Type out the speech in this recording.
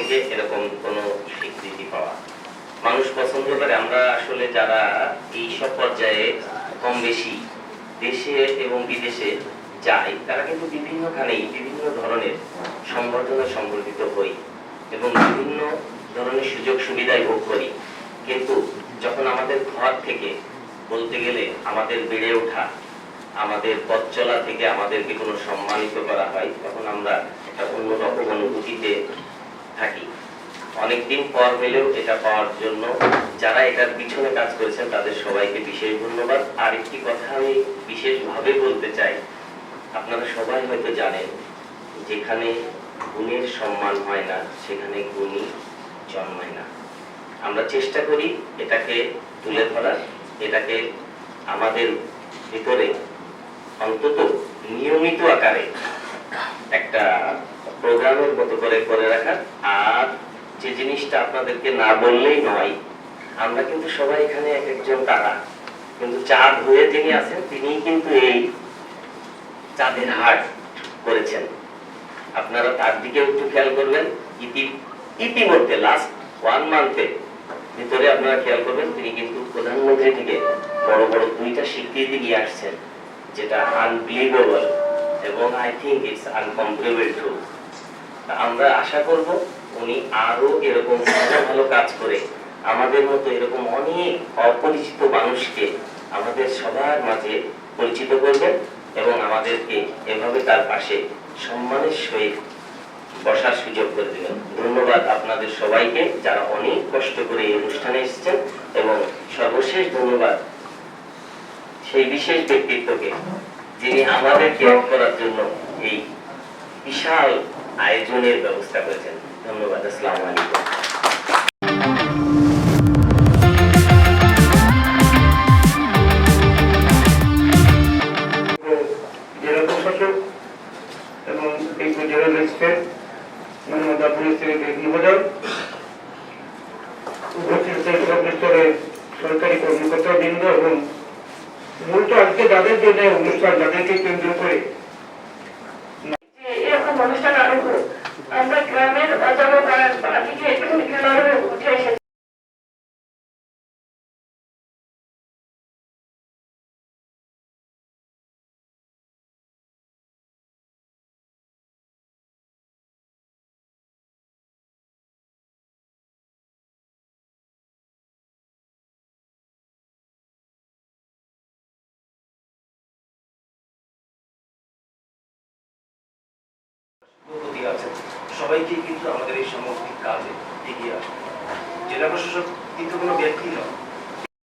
থেকে এরকম কোনো স্বীকৃতি পাওয়া। মানুষ পছন্দ করে। আমরা আসলে যারা এই সব পর্যায়ে কম বেশি দেশে এবং বিদেশে যাই, তারা কিন্তু বিভিন্ন বিভিন্নখানেই বিভিন্ন ধরনের সংগঠনে সংগঠিত হই এবং বিভিন্ন ধরনের সুযোগ সুবিধায় ভোগ করি। কিন্তু যখন আমাদের ঘর থেকে বলতে গেলে আমাদের বেড়ে ওঠা, আমাদের পথ চলা থেকে আমাদেরকে কোনো সম্মানিত করা হয়, তখন আমরা একটা অন্যরকম থাকি। অনেকদিন পর হলেও এটা পাওয়ার জন্য যারা এটার পিছনে কাজ করেছেন, তাদের সবাইকে বিশেষ ধন্যবাদ। আর একটি কথা আমি বিশেষভাবে বলতে চাই, আপনারা সবাই হয়তো জানেন, যেখানে গুণের সম্মান হয় না, সেখানে গুণী জন্মায় না। আমরা চেষ্টা করি এটাকে তুলে ধরার, এটাকে আমাদের ভিতরে অন্তত নিয়মিত আকারে একটা প্রোগ্রামের মতো করে করে রাখার আর যে জিনিসটা আপনাদেরকে না বললেই নয়, আমরা কিন্তু সবাই এখানে এক একজন তারা কিন্তু চাঁদ হয়ে যিনি আছেন, তিনিই কিন্তু এই চাঁদের হাট করেছেন। আপনারা তার দিকেও একটু খেয়াল করবেন। ইতি ইতিমধ্যে লাস্ট ওয়ান মান্থে ভিতরে আপনারা খেয়াল করবেন, তিনি কিন্তু প্রধানমন্ত্রী থেকে বড় বড় দুইটা স্বীকৃতি নিয়ে আসছেন, যেটা আনবিলিভেবল এবং I think it's uncompliment true আমরা আশা করব উনি আরও এরকম ভালো ভালো কাজ করে আমাদের মতো এরকম অনেক অপরিচিত মানুষকে আমাদের সবার মাঝে পরিচিত করবেন এবং আমাদেরকে এভাবে তার পাশে সম্মানের সহিত বসার সুযোগ করে দিবেন। ধন্যবাদ আপনাদের সবাইকে যারা অনেক কষ্ট করে এই অনুষ্ঠানে এসেছেন এবং সর্বশেষ ধন্যবাদ সেই বিশেষ ব্যক্তিত্বকে যিনি আমাদেরকে করার জন্য এই বিশাল আয়োজনের ব্যবস্থা করেছেন। ধন্যবাদ, আসসালামু আলাইকুম। এবং এই জেলা ম্যাজিস্ট্রেট মোহাম্মদ আবুল ইসলামের সরকারি কর্মকর্তা বৃন্দ এবং মূলত আজকে যাদের জন্য অনুষ্ঠান, যাদেরকে কেন্দ্র করে সবাইকেই কিন্তু আমাদের এই সামগ্রিক কাজে এগিয়ে আসবে। জেলা প্রশাসক কিন্তু কোনো ব্যক্তি নয়